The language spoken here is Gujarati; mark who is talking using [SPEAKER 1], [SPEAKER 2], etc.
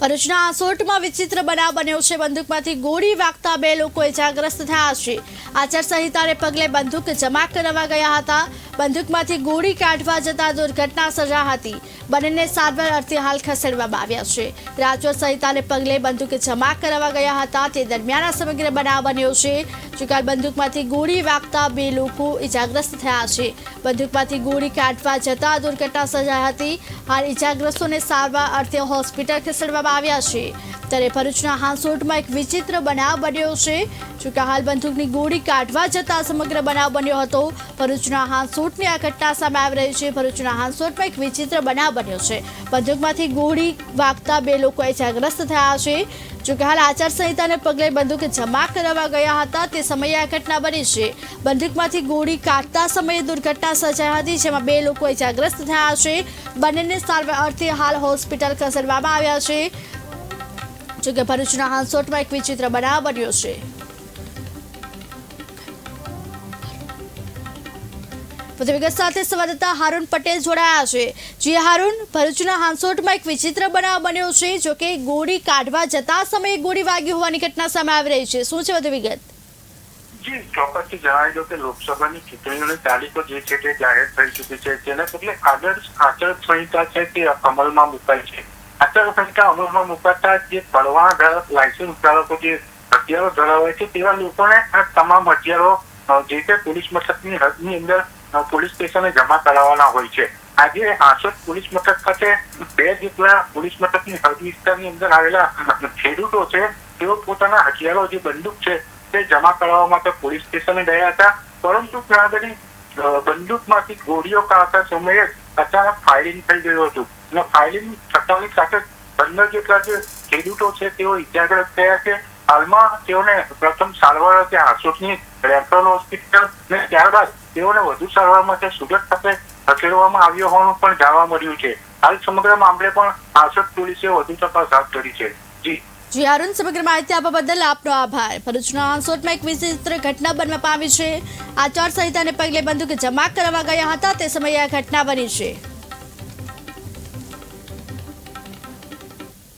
[SPEAKER 1] ભરૂચના આસોટમાં વિચિત્ર બનાવ બન્યો છે. બંદૂકમાંથી ગોળી વાગતા બે લોકો ઇજાગ્રસ્ત થયા છે. આચારસંહિતાને પગલે બંદૂક જમા કરાવવા ગયા હતા. બંદૂકમાંથી ગોળી કાઢવા જતા દુર્ઘટના સર્જા હતી. બંનેને સારવાર અર્થે હાલ ખસેડવામાં આવ્યા છે. રાજકોટ સંહિતાને પગલે બંદૂક જમા કરાવવા ગયા હતા. તે દરમિયાન આ સમગ્ર બનાવ બન્યો છે. જોકે બંદૂકમાંથી ગોળી વાગતા બે લોકો ઇજાગ્રસ્ત થયા છે. બંદૂકમાંથી ગોળી કાઢવા જતા દુર્ઘટના સજા હતી. હાલ ઇજાગ્રસ્તોને સારવાર અર્થે હોસ્પિટલ ખસેડવામાં આવ્યા છે. ત્યારે ભરૂચના હાંસોટમાં એક વિચિત્ર બનાવ બન્યો છે. જોકે હાલ બંદૂકની ગોળી કાઢવા જતા સમગ્ર બનાવ બન્યો હતો. ભરૂચના હાંસોટની આ ઘટના સામે આવી રહી છે. ભરૂચના હાંસોટમાં એક વિચિત્ર બનાવ બન્યો છે. બંદૂકમાંથી ગોળી વાગતા બે લોકો ઇજાગ્રસ્ત થયા છે. જોકે હાલ આચારસંહિતાને પગલે બંદૂક જમા કરાવવા ગયા હતા. તે સમયે આ ઘટના બની છે. બંદૂકમાંથી ગોળી કાઢતા સમયે દુર્ઘટના સર્જાઈ હતી, જેમાં બે લોકો ઇજાગ્રસ્ત થયા છે. બંનેને સારવાર અર્થે હાલ હોસ્પિટલ ખસેડવામાં આવ્યા છે. જોકે ભરૂચના હાંસોટમાં એક વિચિત્ર બનાવ બન્યો છે. વધુ વિગત સાથે સંવાદદાતા હારૂન પટેલ જોડાયા છે. જે હારૂન, ભરૂચના હાંસોટમાં એક વિચિત્ર બનાવ બન્યો છે, જો કે ગોળી કાઢવા જતા સમયે ગોળી વાગી હોવાની ઘટના સામે આવી રહી છે. શું છે વધુ વિગત?
[SPEAKER 2] જી, ચોક્કસથી જણાવી દો કે લોકસભાની ચૂંટણીઓની તારીખો જે છે તે જાહેર થઈ ચૂકી છે. તેના પગલે આદર્શ આચાર સંહિતા છે તે અમલમાં મુકાઈ છે. આચાર સંહિતા અમલમાં મુકાતા જે પરવાના ધારક લાયસન્સ ધારકો જે હથિયારો ધરાવે છે, તેવા લોકોને આ તમામ હથિયારો જે તે પોલીસ મથકની હદની અંદર પોલીસ સ્ટેશને જમા કરાવવાના હોય છે. આજે આસોદ પોલીસ મથક ખાતે બે જેટલા પોલીસ મથકની હદ વિસ્તારની અંદર આવેલા ખેડૂતો છે, તેઓ પોતાના હથિયારો જે બંદૂક છે, તે જમા કરાવવા માટે પોલીસ સ્ટેશને ગયા હતા. પરંતુ ત્યાં આગળ બંદૂકમાંથી ગોળીઓ કાઢતા સમયે અચાનક ફાયરિંગ થઈ ગયું હતું. અને ફાયરિંગ થતાની સાથે પંદર જેટલા જે ખેડૂતો છે, તેઓ ઇજાગ્રસ્ત થયા છે. હાલમાં તેઓને પ્રથમ સારવાર હતી આસોદની રેફરલ હોસ્પિટલ અને ત્યારબાદ તેઓને વધુ સારવાર માટે સુરત ખાતે ખસેડવામાં આવ્યો હોવાનું પણ જાણવા મળ્યું છે. હાલ સમગ્ર મામલે પણ આસોદ પોલીસે વધુ તપાસ હાથ ધરી છે. જી.
[SPEAKER 1] જી, અરુણ, સમગ્ર માહિતી આપવા બદલ આપનો આભાર. ભરૂચના હાંસોટમાં એક વિચિત્ર ઘટના બનવા પામી છે. આચાર સંહિતાને પગલે બંદૂક જમા કરાવવા ગયા હતા. તે સમયે આ ઘટના બની છે.